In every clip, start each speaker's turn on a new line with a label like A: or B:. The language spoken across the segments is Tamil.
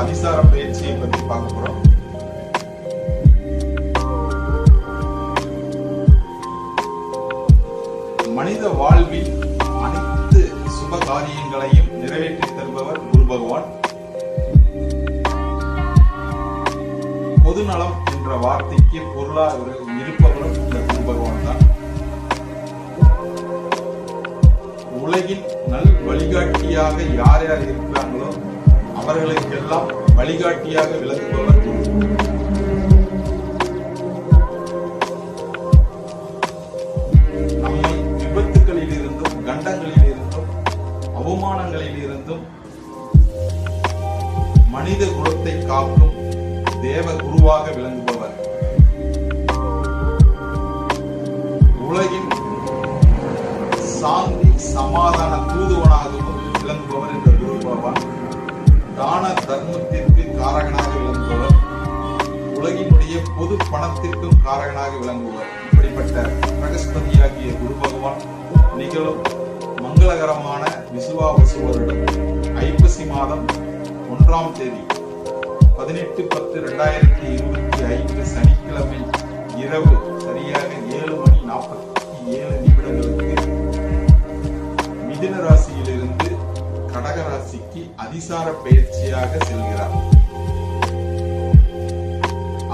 A: அதிசார பயிற்சியை பற்றி பார்க்க போறோம் மனித வாழ்வில் அனைத்து சுப காரியங்களையும் நிறைவேற்றி தருபவர் குரு பகவான். பொதுநலம் என்ற வார்த்தைக்கு பொருளாக இருப்பவரும் இந்த குரு பகவான் தான். உலகின் நல் வழிகாட்டியாக யார் யார் இருக்கிறாங்களோ அவர்களுக்கெல்லாம் வழிகாட்டியாக விளங்குபவர் நம்மை விபத்துகளில் இருந்தும் கண்டங்களில் இருந்தும் அவமானங்களில் இருந்தும் மனித குலத்தை காக்கும் தேவ குருவாக விளங்குபவர். உலகின் சாந்தி சமாதான தூதுவனாகவும் விளங்குபவர் என்ற குரு. தர்மத்திற்கு காரகனாக விளங்குபவர். உலகினுடைய பொது பணத்திற்கும் காரகனாக விளங்குபவர். இப்படிப்பட்ட பிரகஸ்பதியாகிய குரு பகவான் நிகழும் மங்களகரமான விசுவாவசு வருடம் ஐப்பசி மாதம் ஒன்றாம் தேதி பதினெட்டு பத்து ரெண்டாயிரத்தி இருபத்தி ஐந்து சனிக்கிழமை நோக்கி அதிசார பயிற்சியாக செல்கிறார்.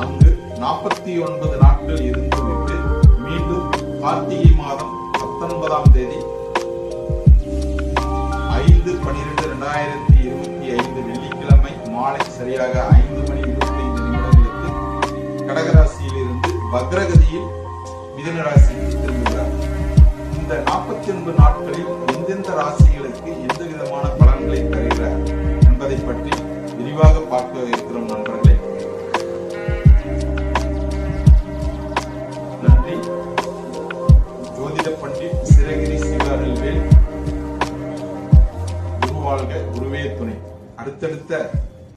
A: அங்கு நாற்பத்தி ஒன்பது நாட்கள் இருந்துவிட்டு மீண்டும் கார்த்திகை மாதம் பத்தொன்பதாம் தேதி ஐந்து பனிரெண்டு இரண்டாயிரத்தி இருபத்தி ஐந்து வெள்ளிக்கிழமை மாலை சரியாக ஐந்து மணி இருபத்தி ஐந்து நிமிடங்களுக்கு கடகராசியிலிருந்து வக்ரகதியில் மிதுன ராசிக்கு திரும்புகிறார். இந்த நாற்பத்தி ஒன்பது நாட்களில் எந்தெந்த ராசிகளுக்கு வாழ்க குருவே துணை. அடுத்தடுத்த